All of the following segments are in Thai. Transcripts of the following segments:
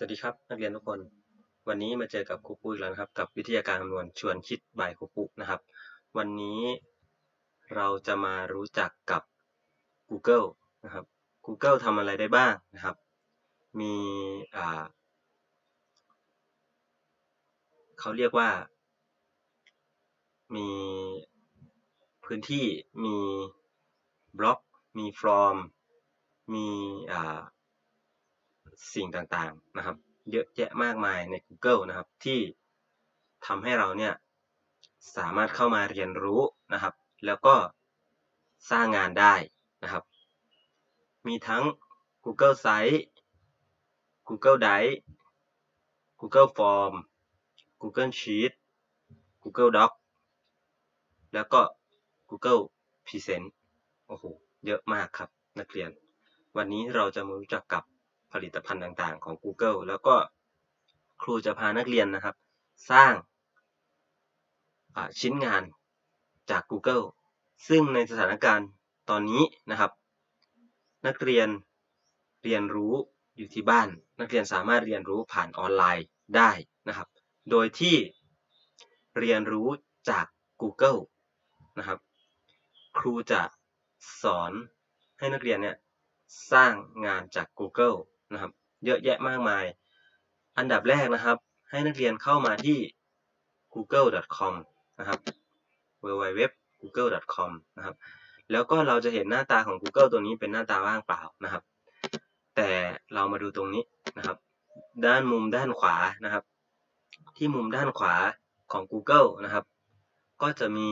สวัสดีครับ นักเรียนทุกคน วันนี้มาเจอกับครูปุ้ยแล้วนะครับ กับวิทยาการคำนวณชวนคิดบ่ายครูปุนะครับ วันนี้เราจะมารู้จักกับ Google นะครับ Google ทำอะไรได้บ้างนะครับ มีอ่าเขาเรียกว่า มีพื้นที่มีบล็อก มีฟอร์ม มีอ่า สิ่งต่างๆนะครับ เยอะแยะมากมายใน Google นะครับ ที่ทำให้เราเนี่ยสามารถเข้ามาเรียนรู้นะครับ แล้วก็สร้างงานได้นะครับ มีทั้ง Google Site Google Drive Google Form Google Sheet Google Doc แล้วก็ Google Present โอ้โห เยอะมากครับ นักเรียน วันนี้เราจะมารู้จักกับ ผลิตภัณฑ์ต่างๆ ของ Google แล้วก็ครูจะพานักเรียนนะครับ สร้างชิ้นงานจาก Google ซึ่งในสถานการณ์ตอนนี้นะครับ นักเรียนเรียนรู้อยู่ที่บ้าน นักเรียนสามารถเรียนรู้ผ่านออนไลน์ได้นะครับ โดยที่เรียนรู้จาก Google นะครับ ครูจะสอนให้นักเรียนเนี่ยสร้างงานจาก Google นะครับ เยอะแยะมากมาย อันดับแรกนะครับ ให้นักเรียนเข้ามาที่ google.com นะครับ www.google.com นะครับ แล้วก็เราจะเห็นหน้าตาของ Google ตัวนี้เป็นหน้าตาว่างเปล่านะครับ แต่เรามาดูตรงนี้นะครับ ด้านมุมด้านขวานะครับ ที่มุมด้านขวาของ Google นะครับ ก็จะมี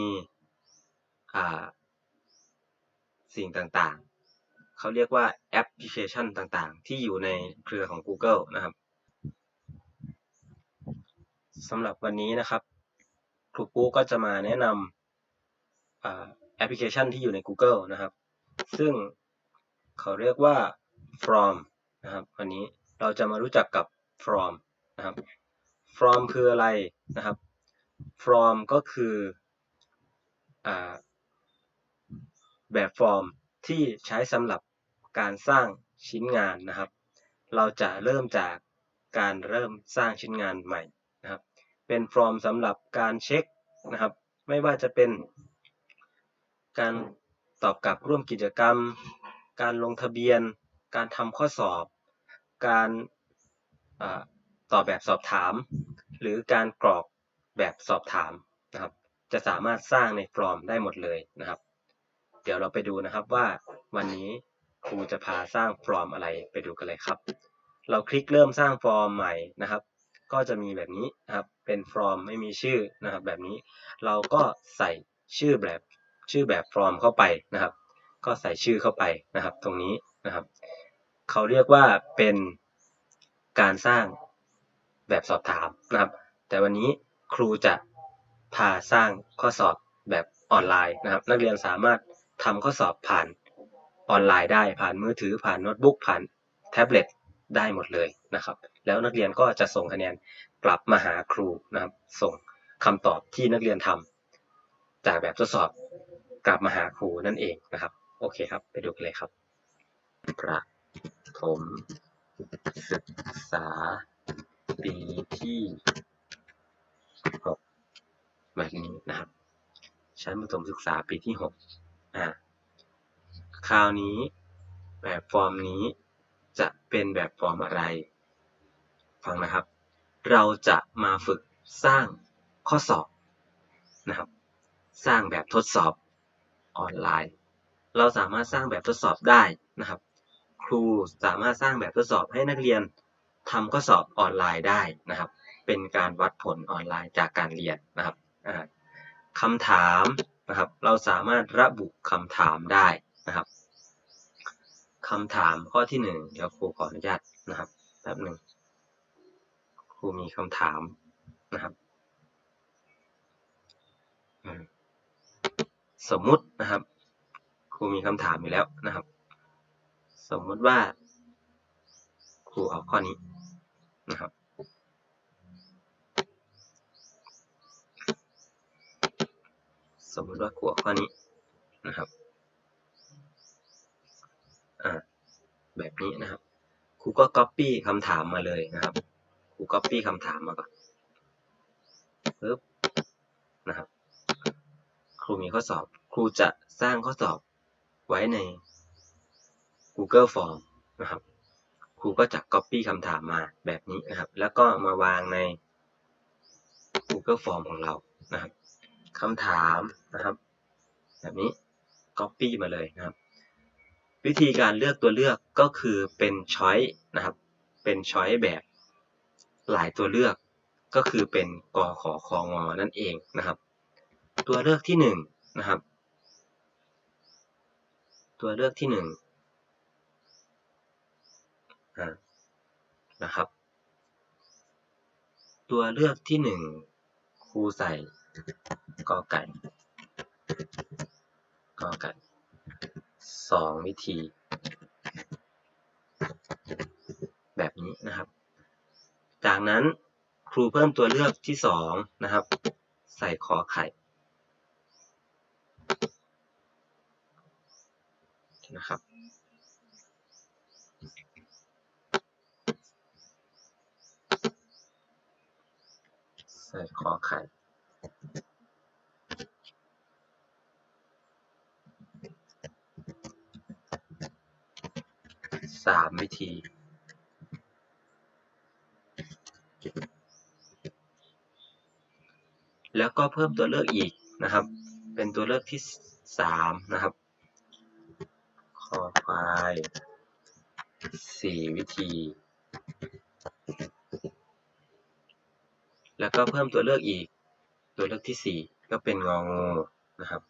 สิ่งต่าง เขาเรียกว่าแอปพลิเคชันต่างๆ ที่อยู่ในเครือของ Google นะครับสำหรับวันนี้นะครับครูปูก็จะมาแนะนำแอปพลิเคชันที่อยู่ใน Google นะครับ ซึ่งเขาเรียกว่า From นะครับวันนี้เราจะมารู้จักกับ From นะครับ From คืออะไรนะครับ From ก็คืออแบบฟอร์ม ที่ใช้สำหรับการสร้างชิ้นงานนะครับ เราจะเริ่มจากการเริ่มสร้างชิ้นงานใหม่นะครับ เป็นฟอร์มสำหรับการเช็คนะครับ ไม่ว่าจะเป็นการตอบกลับร่วมกิจกรรม การลงทะเบียน การทำข้อสอบ การตอบแบบสอบถาม หรือการกรอกแบบสอบถามนะครับ จะสามารถสร้างในฟอร์มได้หมดเลยนะครับ เดี๋ยวเราไปดูนะครับว่าวันนี้ครูจะพาสร้างฟอร์มอะไรไปดูกันเลยครับ เราคลิกเริ่มสร้างฟอร์มใหม่นะครับ ก็จะมีแบบนี้นะครับเป็นฟอร์มไม่มีชื่อนะครับ แบบนี้เราก็ใส่ชื่อแบบชื่อแบบฟอร์มเข้าไปนะครับ ก็ใส่ชื่อเข้าไปนะครับ ตรงนี้นะครับ เขาเรียกว่าเป็นการสร้างแบบสอบถามนะครับ แต่วันนี้ครูจะพาสร้างข้อสอบแบบออนไลน์นะครับ นักเรียนสามารถ ทำข้อสอบผ่านออนไลน์ได้ผ่านมือถือผ่านโน้ตบุ๊กผ่านแท็บเล็ตได้หมดเลยนะครับ แล้วนักเรียนก็จะส่งคะแนนกลับมาหาครูนะครับ ส่งคำตอบที่นักเรียนทำจากแบบทดสอบกลับมาหาครูนั่นเองนะครับ โอเคครับ ไปดูกันเลยครับประถมศึกษาปีที่หกแบบนี้นะครับ ชั้นประถมศึกษาปีที่หก อ่าคราวนี้แบบฟอร์มนี้จะเป็นแบบฟอร์มอะไร ฟังนะครับ เราจะมาฝึกสร้างข้อสอบนะครับ สร้างแบบทดสอบออนไลน์ เราสามารถสร้างแบบทดสอบได้นะครับ ครูสามารถสร้างแบบทดสอบให้นักเรียนทำข้อสอบออนไลน์ได้นะครับ เป็นการวัดผลออนไลน์จากการเรียนนะครับคำถาม นะครับ เราสามารถระบุคำถามได้นะครับคำถามข้อที่หนึ่งเดี๋ยวครูขออนุญาตนะครับแป๊บหนึ่งครูมีคำถามนะครับสมมุตินะครับ ครูมีคำถามอยู่แล้วนะครับ สมมุติว่า ครูเอาข้อนี้นะครับ สมมติว่าขัวข้อนี้นะครับอ่าแบบนี้นะครับครูก็ copy คำถามมาเลยนะครับครู copy คำถามมาก่อนปึ๊บนะครับครูมีข้อสอบครูจะสร้างข้อสอบไว้ใน Google Form นะครับครูก็จะ copy คำถามมาแบบนี้นะครับ แล้วก็มาวางใน Google Form ของเรานะครับ คำถามนะครับ แบบนี้ copy มาเลยนะครับ วิธีการเลือกตัวเลือกก็คือเป็น choice นะครับ เป็น choice แบบหลายตัวเลือกก็คือเป็นกขอคองอนั่นเองนะครับ ตัวเลือกที่หนึ่งนะครับ ตัวเลือกที่หนึ่งนะครับ ตัวเลือกที่หนึ่งครูใส่ กอไก่กอไก่สองวิธี แบบนี้นะครับ จากนั้นครูเพิ่มตัวเลือกที่สองนะครับ ใส่ขอไข่นะครับใส่ขอไข่ สามวิธี แล้วก็เพิ่มตัวเลือกอีกนะครับ เป็นตัวเลือกที่สามนะครับคอควายสี่วิธี แล้วก็เพิ่มตัวเลือกอีก ตัวเลือกที่สี่ก็เป็นงองูนะครับ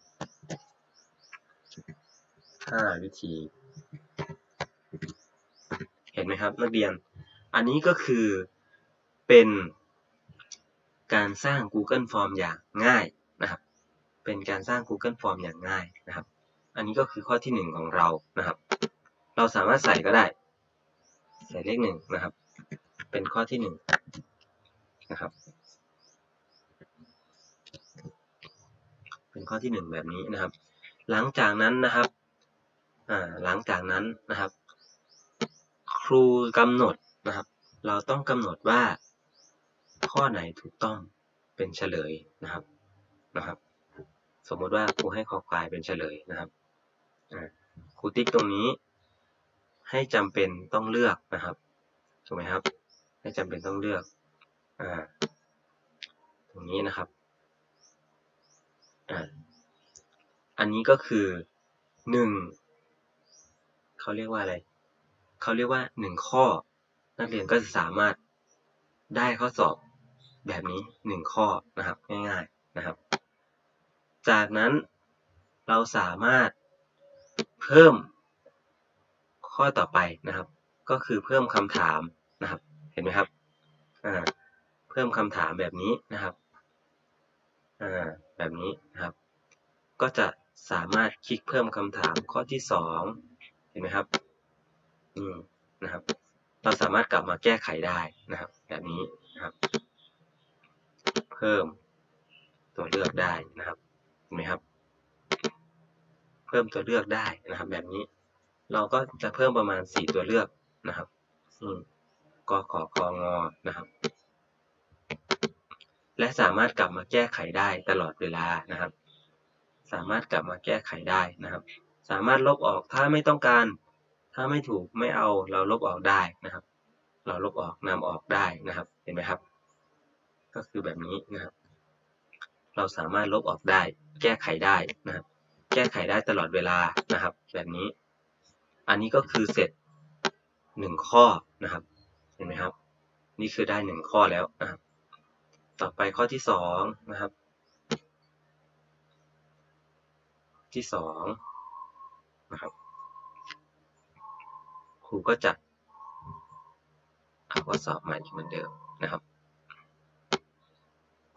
ห้าวิธี เห็นไหมครับนักเรียน อันนี้ก็คือเป็นการสร้าง Google Form อย่างง่ายนะครับ เป็นการสร้าง Google Form อย่างง่ายนะครับ อันนี้ก็คือข้อที่หนึ่งของเรานะครับ เราสามารถใส่ก็ได้ ใส่เลขหนึ่งนะครับ เป็นข้อที่หนึ่งนะครับ เป็นข้อที่หนึ่งแบบนี้นะครับ หลังจากนั้นนะครับ อ่า หลังจากนั้นนะครับ ครูกำหนดนะครับ เราต้องกำหนดว่า ข้อไหนถูกต้องเป็นเฉลยนะครับนะครับ สมมติว่าครูให้คอควายเป็นเฉลยนะครับครูติ๊กตรงนี้ให้จำเป็นต้องเลือกนะครับถูกไหมครับ ให้จำเป็นต้องเลือกอ่าตรงนี้นะครับอ่าอันนี้ก็คือหนึ่งเขาเรียกว่าอะไร เขาเรียกว่าหนึ่งข้อ นักเรียนก็จะสามารถได้ข้อสอบแบบนี้หนึ่งข้อนะครับง่ายๆนะครับ จากนั้นเราสามารถเพิ่มข้อต่อไปนะครับ ก็คือเพิ่มคำถามนะครับ เห็นไหมครับอ่าเพิ่มคำถามแบบนี้นะครับอ่าแบบนี้นะครับ ก็จะสามารถคลิกเพิ่มคำถามข้อที่สองเห็นไหมครับ อืมนะครับ เราสามารถกลับมาแก้ไขได้นะครับ แบบนี้นะครับ เพิ่มตัวเลือกได้นะครับเห็นไหมครับ เพิ่มตัวเลือกได้นะครับ แบบนี้ เราก็จะเพิ่มประมาณสี่ตัวเลือกนะครับอืมกขอคองอนะครับ และสามารถกลับมาแก้ไขได้ตลอดเวลานะครับ สามารถกลับมาแก้ไขได้นะครับ สามารถลบออกถ้าไม่ต้องการ ถ้าไม่ถูกไม่เอาเราลบออกได้นะครับ เราลบออกนำออกได้นะครับ เห็นไหมครับ ก็คือแบบนี้นะครับ เราสามารถลบออกได้ แก้ไขได้นะครับ แก้ไขได้ตลอดเวลานะครับ แบบนี้ อันนี้ก็คือเสร็จหนึ่งข้อนะครับ เห็นไหมครับ นี่คือได้หนึ่งข้อแล้วนะครับต่อไปข้อที่สองนะครับ ที่สองนะครับ รูก็จะเอาข้อสอบใหม่เหมือนเดิมนะครับ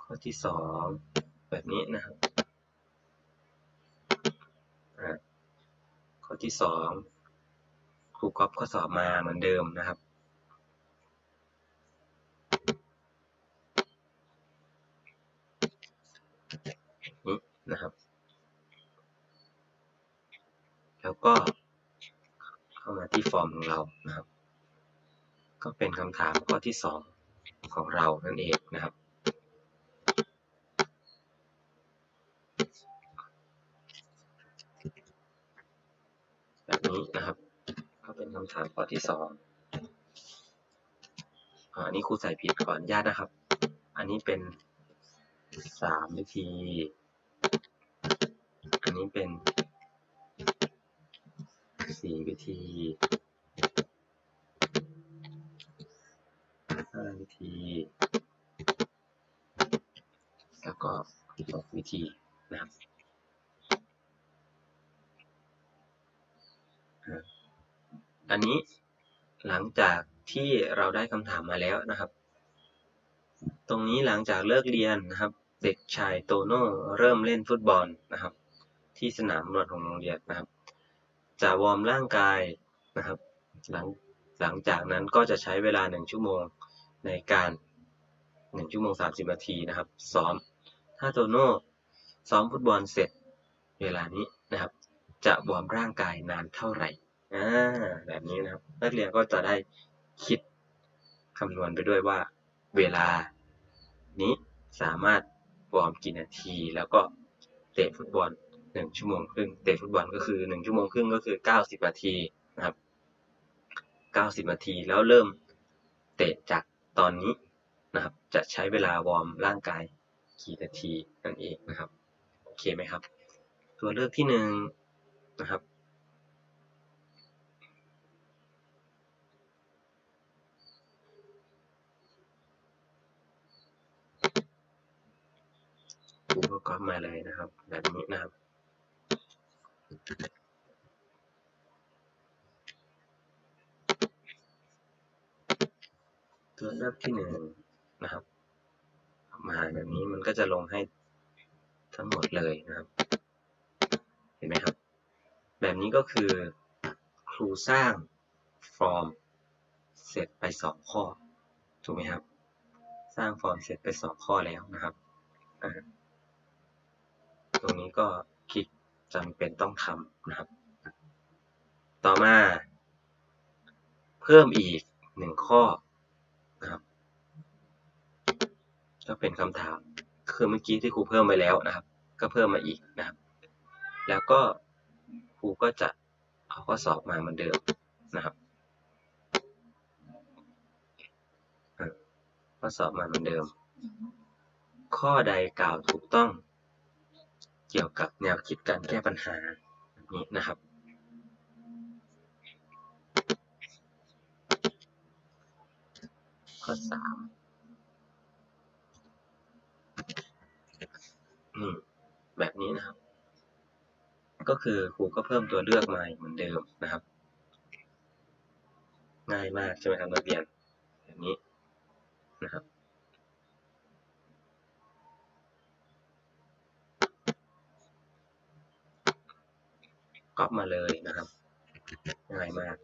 ข้อที่สองแบบนี้นะครับข้อที่สองครูก๊อปข้อสอบมาเหมือนเดิมนะครับนะครับ แล้วก็ามาที่ฟอร์มของเรานะครับ ก็เป็นคำถามข้อที่สองของเรานั่นเองนะครับ แบบนี้นะครับ ก็เป็นคำถามข้อที่สองอาอันนี้ครูใส่ผิดก่อนญาตนะครับ อันนี้เป็นสามวิธี อันนี้เป็น สี่วิธีห้าวิธี แล้วก็หกวิธีนะครับอันนี้หลังจากที่เราได้คำถามมาแล้วนะครับ ตรงนี้หลังจากเลิกเรียนนะครับ เด็กชายโตโน่เริ่มเล่นฟุตบอลนะครับ ที่สนามบอลของโรงเรียนนะครับ จะวอร์มร่างกายนะครับ หลังหลังจากนั้นก็จะใช้เวลาหนึ่งชั่วโมงในการหนึ่งชั่วโมงสามสิบนาทีนะครับ ซ้อม ถ้าโตโน่ซ้อมฟุตบอลเสร็จเวลานี้นะครับ จะวอร์มร่างกายนานเท่าไหร่อ่าแบบนี้นะครับ นักเรียนก็จะได้คิดคำนวณไปด้วยว่า เวลานี้สามารถวอร์มกี่นาที แล้วก็เตะฟุตบอล หนึ่งชั่วโมงครึ่งเตะฟุตบอลก็คือหนึ่งชั่วโมงครึ่งก็คือเก้าสิบนาทีนะครับเก้าสิบนาทีแล้วเริ่มเตะจากตอนนี้นะครับ จะใช้เวลาวอร์มร่างกายกี่นาทีนั่นเองนะครับโอเคไหมครับ ตัวเลือกที่หนึ่งนะครับอุปกรณ์มาเลยนะครับ แบบนี้นะครับ ตัวเลือกที่หนึ่งนะครับ มาแบบนี้มันก็จะลงให้ทั้งหมดเลยนะครับ เห็นไหมครับ แบบนี้ก็คือครูสร้างฟอร์มเสร็จไปสองข้อ ถูกไหมครับ สร้างฟอร์มเสร็จไปสองข้อแล้วนะครับ ตรงนี้ก็ จำเป็นต้องทำนะครับ ต่อมา เพิ่มอีกหนึ่งข้อนะครับก็เป็นคำถามคือเมื่อกี้ที่ครูเพิ่มไปแล้วนะครับ ก็เพิ่มมาอีกนะครับ แล้วก็ครูก็จะเอาข้อสอบมาเหมือนเดิมนะครับข้อสอบมาเหมือนเดิม ข้อใดกล่าวถูกต้อง เกี่ยวกับแนวคิดการแก้ปัญหาแบบนี้นะครับ ข้อสามนี่แบบนี้นะครับ ก็คือครูก็เพิ่มตัวเลือกมาเหมือนเดิมนะครับ ง่ายมากใช่ไหมครับนักเรียนแบบนี้นะครับ ก๊อปมาเลยนะครับง่ายมาก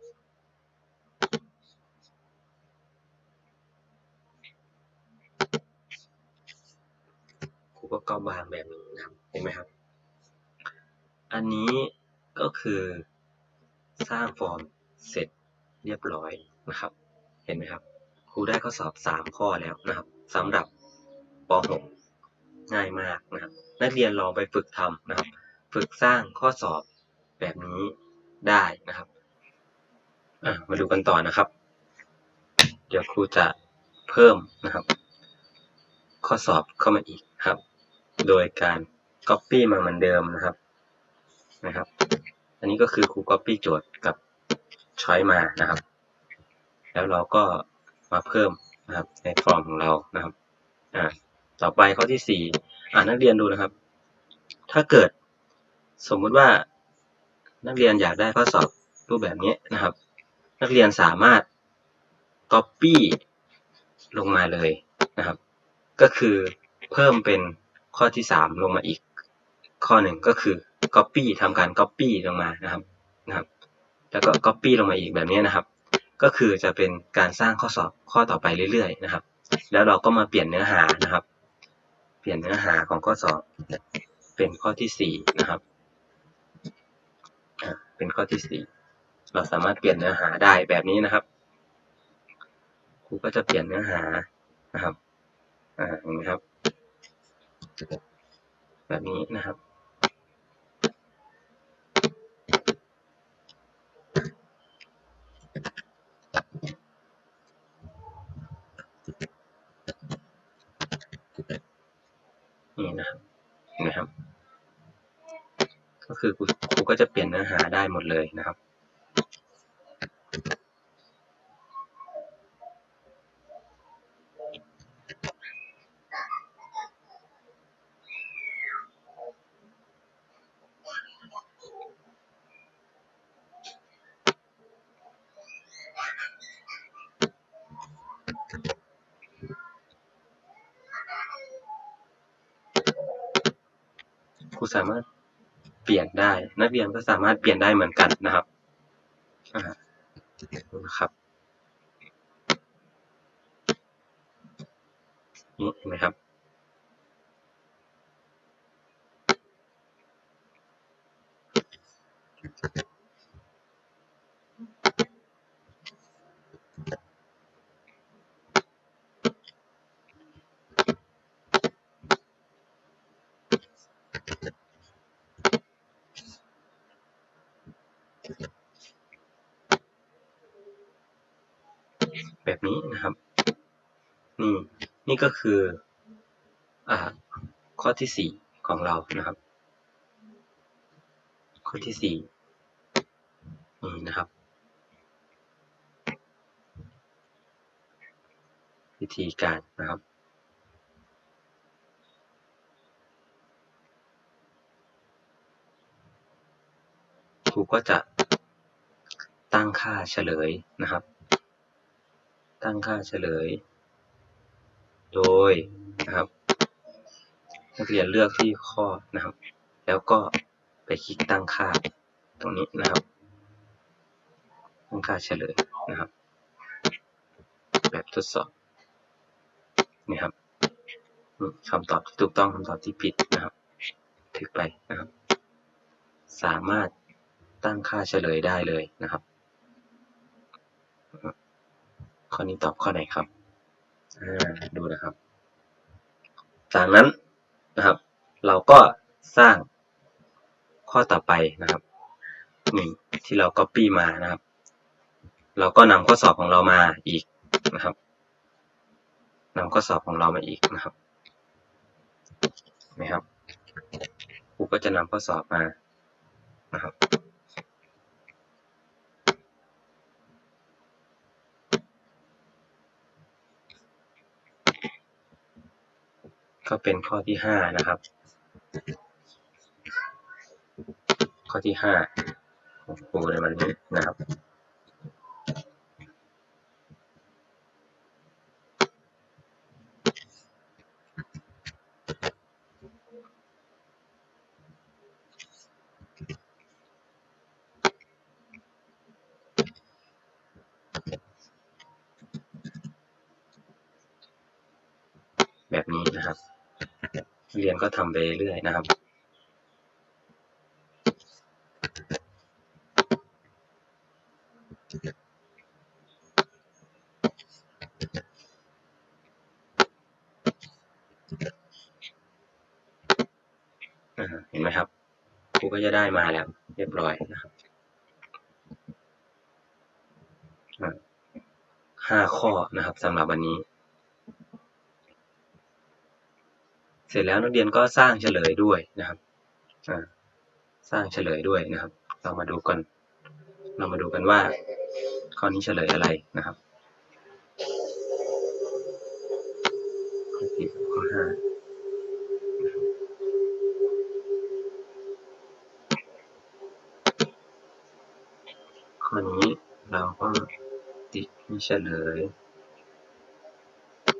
ครูก็ก๊อปวางแบบนี้นะครับเห็นไหมครับ อันนี้ก็คือสร้างฟอร์มเสร็จเรียบร้อยนะครับ เห็นไหมครับ ครูได้ข้อสอบ 3 ข้อแล้วนะครับสำหรับป .6 ง่ายมากนะครับ นักเรียนลองไปฝึกทำนะครับ ฝึกสร้างข้อสอบ แบบนี้ได้นะครับมาดูกันต่อนะครับ เดี๋ยวครูจะเพิ่มนะครับ ข้อสอบเข้ามาอีกครับ โดยการ Copy มาเหมือนเดิมนะครับนะครับ อันนี้ก็คือครู Copy โจทย์กับช้อยมานะครับ แล้วเราก็มาเพิ่มนะครับในฟอร์มของเรานะครับอ่าต่อไปข้อที่สี่อ่านักเรียนดูนะครับ ถ้าเกิดสมมุติว่า นักเรียนอยากได้ข้อสอบรูปแบบนี้นะครับ นักเรียนสามารถ Copy ลงมาเลยนะครับ ก็คือเพิ่มเป็นข้อที่สามลงมาอีก ข้อหนึ่งก็คือ Copy ทำการ Copy ลงมานะครับนะครับ แล้วก็ Copy ลงมาอีกแบบนี้นะครับ ก็คือจะเป็นการสร้างข้อสอบข้อต่อไปเรื่อยๆนะครับ แล้วเราก็มาเปลี่ยนเนื้อหานะครับ เปลี่ยนเนื้อหาของข้อสอบเป็นข้อที่สี่นะครับ เป็นข้อที่สี่เราสามารถเปลี่ยนเนื้อหาได้แบบนี้นะครับ ครูก็จะเปลี่ยนเนื้อหานะครับ อ่าเห็นไหมครับ แบบนี้นะครับนี่นะครับนไหมครับ ก็คือครูครู ก็จะเปลี่ยนเนื้อหาได้หมดเลยนะครับ ครูสามารถเปลี่ยนได้ นักเรียนก็สามารถเปลี่ยนได้เหมือนกันนะครับอนะครับนี่เห็นไหมครับนี้นะครับ นี่ นี่ก็คืออ่าข้อที่สี่ของเรานะครับ ข้อที่สี่นี่นะครับ วิธีการนะครับครูก็จะตั้งค่าเฉลยนะครับ ตั้งค่าเฉลย โดยนะครับนักเรียนเลือกที่ข้อนะครับ แล้วก็ไปคลิกตั้งค่าตรงนี้นะครับ ตั้งค่าเฉลยนะครับ แบบทดสอบนี่ครับคำตอบที่ถูกต้องคำตอบที่ผิดนะครับทึกไปนะครับ สามารถตั้งค่าเฉลยได้เลยนะครับ ข้อนี้ตอบข้อไหนครับ ดูนะครับ จากนั้นนะครับ เราก็สร้างข้อต่อไปนะครับหนึ่งที่เรา copy มานะครับ เราก็นำข้อสอบของเรามาอีกนะครับนำข้อสอบของเรามาอีกนะครับนะครับครูก็จะนำข้อสอบมานะครับ ก็เป็นข้อที่ห้านะครับ ข้อที่ห้าของครูในวันนี้นะครับแบบนี้นะครับ เรียนก็ทำไปเรื่อยนะครับ เห็นไหมครับครูก็จะได้มาแล้ว เรียบร้อยนะครับห้าข้อนะครับสำหรับวันนี้ เสร็จแล้วนักเรียนก็สร้างเฉลยด้วยนะครับสร้างเฉลยด้วยนะครับ เรามาดูกันเรามาดูกันว่า ข้อนี้เฉลยอะไรนะครับข้อที่ข้อห้าข้อนี้เราก็ติดที่เฉลยแ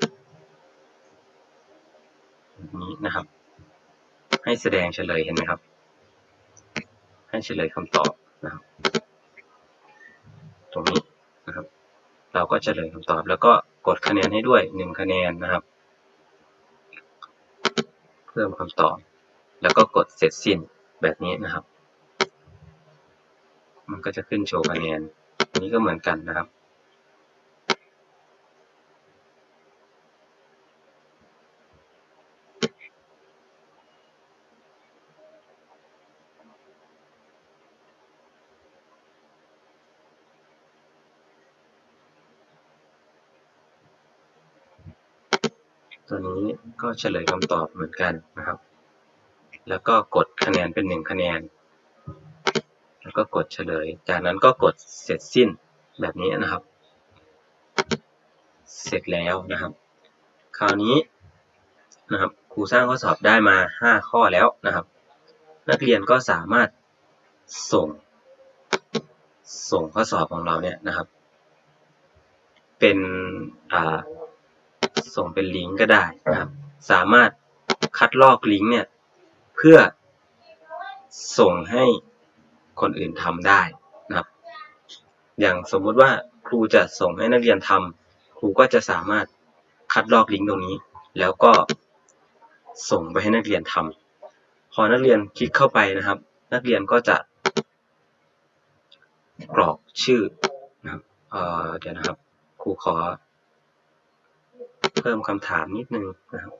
บบ นี้นะครับ ให้แสดงเฉลยเห็นไหมครับ ให้เฉลยคำตอบนะครับ ตรงนี้นะครับ เราก็เฉลยคำตอบ แล้วก็กดคะแนนให้ด้วยหนึ่งคะแนนนะครับ เพิ่มคำตอบ แล้วก็กดเสร็จสิ้นแบบนี้นะครับ มันก็จะขึ้นโชว์คะแนนอันนี้ก็เหมือนกันนะครับ นี้ก็เฉลยคำตอบเหมือนกันนะครับ แล้วก็กดคะแนนเป็นหนึ่งคะแนน แล้วก็กดเฉลย จากนั้นก็กดเสร็จสิ้นแบบนี้นะครับ เสร็จแล้วนะครับ คราวนี้นะครับครูสร้างข้อสอบได้มา 5 ข้อแล้วนะครับ นักเรียนก็สามารถส่ง ส่งข้อสอบของเราเนี่ยนะครับ เป็นอ่า ส่งเป็นลิงก์ก็ได้นะครับ สามารถคัดลอกลิงก์เนี่ย เพื่อส่งให้คนอื่นทำได้นะครับ อย่างสมมุติว่าครูจะส่งให้นักเรียนทำครูก็จะสามารถคัดลอกลิงก์ตรงนี้ แล้วก็ส่งไปให้นักเรียนทำพอนักเรียนคลิกเข้าไปนะครับ นักเรียนก็จะกรอกชื่อนะครับเอ่อเดี๋ยวนะครับ ครูขอ เพิ่มคำถามนิดนึงนะครับ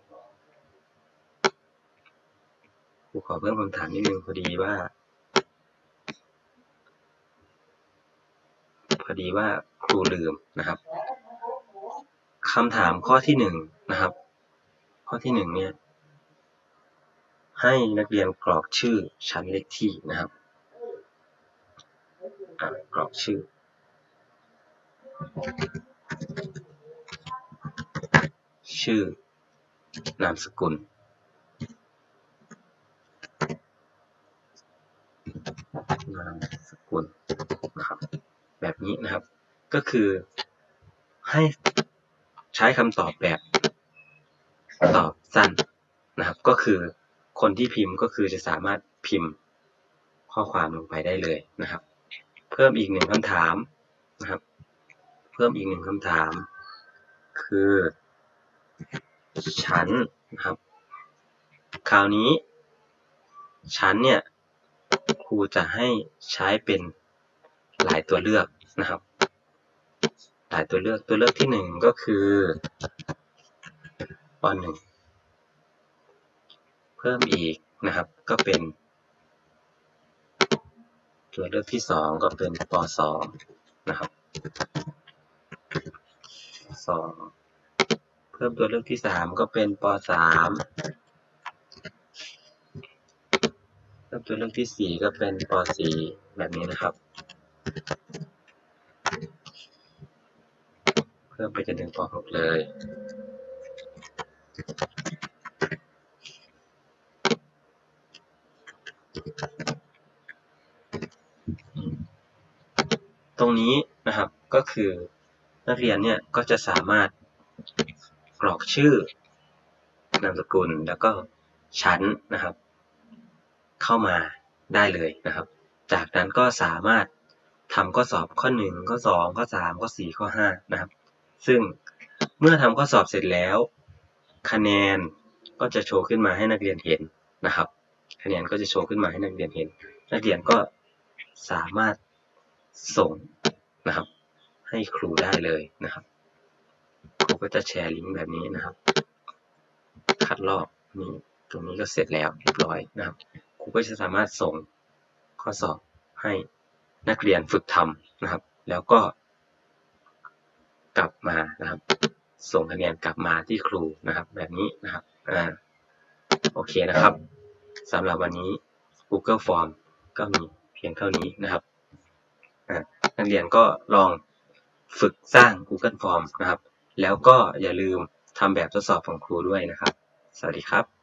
ครูขอเพิ่มคำถามนิดนึงพอดีว่า พอดีว่าครูลืมนะครับคำถามข้อที่หนึ่งนะครับ ข้อที่หนึ่งเนี่ย ให้นักเรียนกรอกชื่อชั้นเลขที่นะครับอะกรอกชื่อ ชื่อนามสกุล นามสกุลนะครับ แบบนี้นะครับ ก็คือให้ใช้คำตอบแบบตอบสั้นนะครับ ก็คือคนที่พิมพ์ก็คือจะสามารถพิมพ์ข้อความลงไปได้เลยนะครับ เพิ่มอีกหนึ่งคำถามนะครับ เพิ่มอีกหนึ่งคำถาม คือ ชั้นนะครับ คราวนี้ชั้นเนี่ยครูจะให้ใช้เป็นหลายตัวเลือกนะครับ หลายตัวเลือกตัวเลือกที่หนึ่งก็คือปหนึ่งเพิ่มอีกนะครับ ก็เป็น ตัวเลือกที่สองก็เป็นปสองนะครับสอง เพิ่มตัวเลือกที่สามก็เป็นปสามเพิ่มตัวเลือกที่สี่ก็เป็นปสี่แบบนี้นะครับ เพิ่มไปจนถึงป .6 เลยตรงนี้นะครับก็คือนักเรียนเนี่ยก็จะสามารถ รอกชื่อนามสกุลแล้วก็ชั้นนะครับ เข้ามาได้เลยนะครับ จากนั้นก็สามารถทำข้อสอบข้อ 1 ข้อ 2 ข้อ 3 ข้อ 4 ข้อ 5 นะครับ ซึ่งเมื่อทำข้อสอบเสร็จแล้ว คะแนนก็จะโชว์ขึ้นมาให้นักเรียนเห็นนะครับ คะแนนก็จะโชว์ขึ้นมาให้นักเรียนเห็น นักเรียนก็สามารถส่งนะครับ ให้ครูได้เลยนะครับ ก็จะแชร์ลิงก์แบบนี้นะครับ คัดลอกนี่ตรงนี้ก็เสร็จแล้วเรียบร้อยนะครับครูก็จะสามารถส่งข้อสอบให้นักเรียนฝึกทำนะครับ แล้วก็ กลับมานะครับ ส่งคะแนนกลับมาที่ครูนะครับ แบบนี้นะครับอ่าโอเคนะครับสำหรับวันนี้ Google Form ก็มีเพียงเท่านี้นะครับอ่านักเรียนก็ลองฝึกสร้าง Google Form นะครับ แล้วก็อย่าลืมทำแบบทดสอบของครูด้วยนะครับ สวัสดีครับ